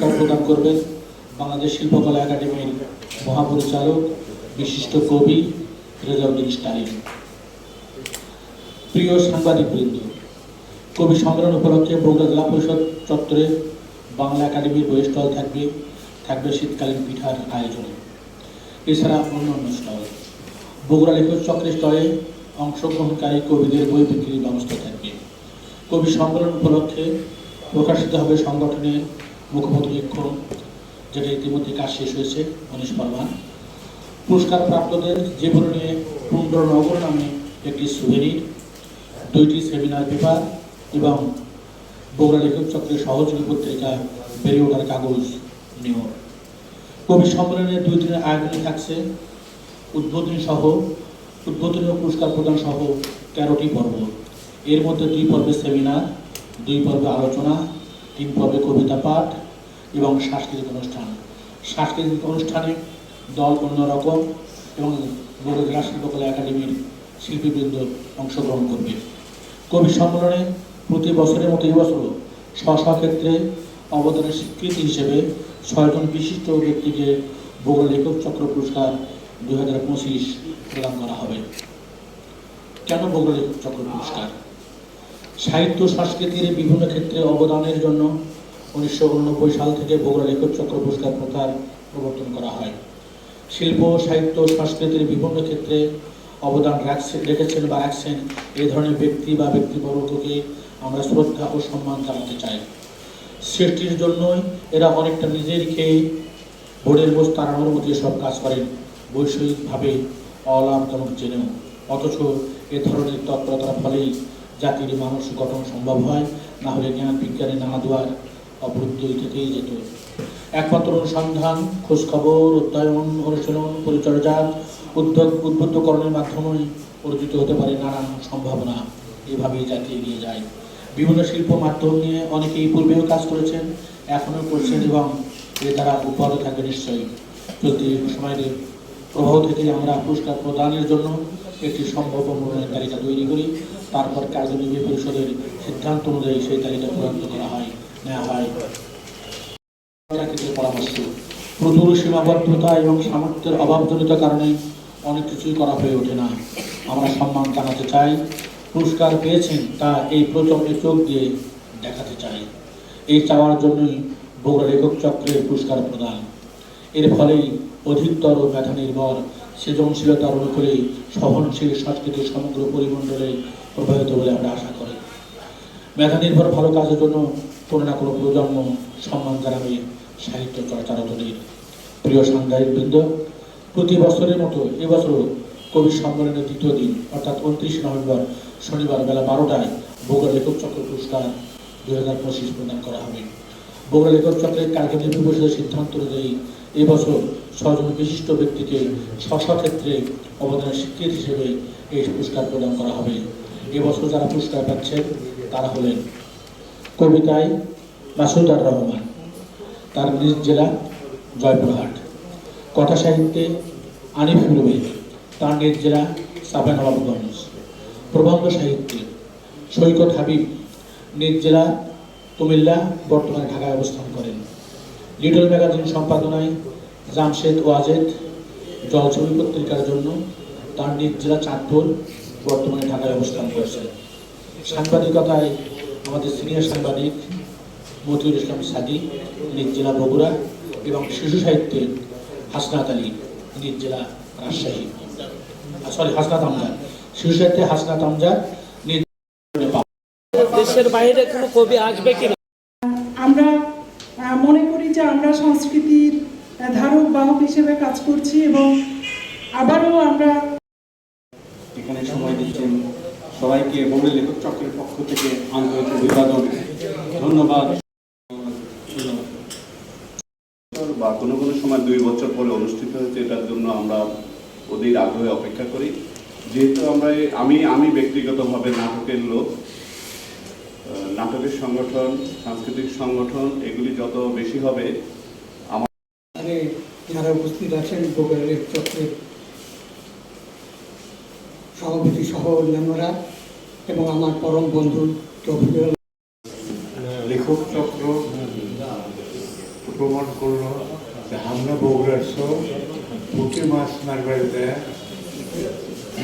প্রদান করবেন বাংলাদেশ শিল্পকলা একাডেমির মহাপরিচালক, বিশিষ্ট কবি রেজাউদ্দিন স্টালিন প্রিয় সাংবাদিক বৃন্দ কবি সম্মেলন উপলক্ষে বগুড়া জেলা পরিষদ চত্বরে বাংলা একাডেমির বই স্টল থাকবে থাকবে শীতকালীন পিঠার আয়োজন। এছাড়া অন্যান্য স্টল। বগুড়া লেখক চক্রের স্টলে অংশগ্রহণকারী কবিদের বই বিক্রির ব্যবস্থা থাকবে। কবি সম্মেলন উপলক্ষে প্রকাশিত হবে সংগঠনের লিখন যেটা ইতিমধ্যে কাজ শেষ হয়েছে, মনীষ বর্মা পুরস্কার প্রাপ্তদের জীবন নিয়ে পুণ্ডরনগর নামে একটি সুভেনির দুইটি সেমিনার পেপার এবং বগুড়া লেখক চক্রের সহযোগী পত্রিকা বেড়ে ওঠার কাগজ নিয়োগ কবি সম্মেলনের দুই দিনের আয়োজনে থাকছে উদ্বোধনী সহ, উদ্বোধনী পুরস্কার প্রদান সহ তেরোটি পর্ব। এর মধ্যে দুই পর্বে সেমিনার দুই পর্বে আলোচনা, তিন পর্বে কবিতা পাঠ এবং সাংস্কৃতিক অনুষ্ঠান। সাংস্কৃতিক অনুষ্ঠানে দল অন্যরকম এবং বগুড়া শিল্পকলা একাডেমির শিল্পীবৃন্দ অংশগ্রহণ করবে। কবি সম্মেলনে প্রতি বছরের মতো এই বছরও স্ব ক্ষেত্রে অবদানের স্বীকৃতি হিসেবে ছয়জন বিশিষ্ট ব্যক্তিকে বগুড়া লেখক চক্র পুরস্কার দুই হাজার পঁচিশ প্রদান করা হবে। কেন বগুড়া লেখক চক্র পুরস্কার? সাহিত্য সংস্কৃতির বিভিন্ন ক্ষেত্রে অবদানের জন্য উনিশশো উননব্বই সাল থেকে বগুড়া লেখক চক্র পুরস্কার প্রথার প্রবর্তন করা হয়। শিল্প, সাহিত্য, সংস্কৃতির বিভিন্ন ক্ষেত্রে অবদান রাখছে, রেখেছেন বা রাখছেন এই ধরনের ব্যক্তি বা ব্যক্তিবর্গকে আমরা শ্রদ্ধা ও সম্মান জানাতে চাই। সৃষ্টির জন্যই এরা অনেকটা নিজের খেয়ে বোর্ডের বোঝ তাড়ানোর মতো সব কাজ করেন, বৈষয়িকভাবে অলাভজনক জেনেও। অথচ এ ধরনের তৎপরতার ফলেই জাতির মানুষ গঠন সম্ভব হয়, না হলে জ্ঞান, বিজ্ঞানের নানা দুয়ার অবরুদ্ধ থেকেই যেত। একমাত্র অনুসন্ধান, খোঁজখবর, অধ্যয়ন, অনুশীলন পরিচর্যা উদ্যোগ উদ্বুদ্ধকরণের মাধ্যমেই অর্জিত হতে পারে নানান সম্ভাবনা। এভাবেই জাতি এগিয়ে যায়। বিভিন্ন শিল্প মাধ্যম নিয়ে অনেকেই পূর্বেও কাজ করেছেন, এখনও করছেন এবং এ দ্বারা অব্যাহত থাকবে নিশ্চয়ই। প্রতি সময়ের প্রভাব থেকে আমরা পুরস্কার প্রদানের জন্য একটি সম্ভব মনোনয়ন তালিকা তৈরি করি, তারপর কার্যনির্বাহী পরিষদের সিদ্ধান্ত অনুযায়ী সেই তালিকা চূড়ান্ত করা হয়। হয় প্রচুর সীমাবদ্ধতা এবং সামর্থ্যের অভাবজনিত কারণে অনেক কিছুই করা হয়ে ওঠে না। আমরা সম্মান জানাতে চাই, পুরস্কার পেয়েছেন তা এই প্রচণ্ড চোখ দিয়ে দেখাতে চাই। এই চাওয়ার জন্যই বগুড়া লেখক চক্রের পুরস্কার প্রদান। এর ফলেই অধিকতর মেধা নির্ভর, সৃজনশীলতার অনুকূলে সহনশীল সংস্কৃতির সমগ্র পরিমণ্ডলে প্রভাবিত বলে আমরা আশা করি। মেধা নির্ভর ভালো কাজের জন্য কোনো না কোনো প্রজন্ম সম্মান জানাবে সাহিত্য চর্চারতদের প্রিয় সাংবাদিক বৃন্দ প্রতি বছরের মতো এবছরও কবি সম্মেলনের দ্বিতীয় দিন, অর্থাৎ উনত্রিশে নভেম্বর শনিবার বেলা বারোটায় বগুড়া লেখক চক্র পুরস্কার দুই হাজার পঁচিশ প্রদান করা হবে। বগুড়া লেখক চক্রের কার্যনির্বাহী পরিষদের সিদ্ধান্ত অনুযায়ী এবছর ছজন বিশিষ্ট ব্যক্তিকে স্ব ক্ষেত্রে অবদানের স্বীকৃতি হিসেবে এই পুরস্কার প্রদান করা হবে। এবছর যারা পুরস্কার পাচ্ছেন তারা হলেন কবিতায় মাসুদার রহমান, তার নিজ জেলা জয়পুরহাট। কথা সাহিত্যে আনিফ হুলবে তার নিজ জেলা সাবেনবাবগঞ্জ প্রবন্ধ সাহিত্যে সৈকত হাবিব, নিজ জেলা কুমিল্লা বর্তমানে ঢাকায় অবস্থান করেন। লিটল ম্যাগাজিন সম্পাদনায় জামশেদ ওয়াজেদ, জলছবি পত্রিকার জন্য তার নিজ জেলা চাঁদপুর বর্তমানে ঢাকায় অবস্থান করছেন। সাংবাদিকতায় আমাদের সিনিয়র সাংবাদিক মতিউর ইসলাম সাদি নিজ জেলা বগুড়া এবং শিশু সাহিত্যে হাসনাত আলী নিজ জেলা রাজশাহী। সরি হাসনাত আমজাদ। শিশু সাহিত্যে হাসনাত আমজাদ নিজ দেশের বাইরে কোনো কবি আসবে কিনা আমরা মনে করি যে আমরা সংস্কৃতির ধারক বাহক হিসেবে কাজ করছি এবং আবারও আমরা সবাইকে বগুড়া লেখক চক্রের পক্ষ থেকে আন্তরিক অভিবাদন। ধন্যবাদ। বা কোনো কোনো সময় দুই বছর পরে অনুষ্ঠিত হয়েছে, এটার জন্য আমরা ওদের আগ্রহে অপেক্ষা করি। যেহেতু আমরা আমি আমি ব্যক্তিগতভাবে নাটকের লোক। নাটকের সংগঠন, সাংস্কৃতিক সংগঠন, এগুলি যত বেশি হবে এখানে যারা উপস্থিত আছেন চক্রের সভাপতি সহ অন্যান্যরা এবং আমার পরম বন্ধু তৌফিকুল লেখক চক্র প্রমাণ করল যে আমরা বগুড়ার সব পুঁটি মাছ মারবার দেয়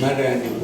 মারায় আনিব।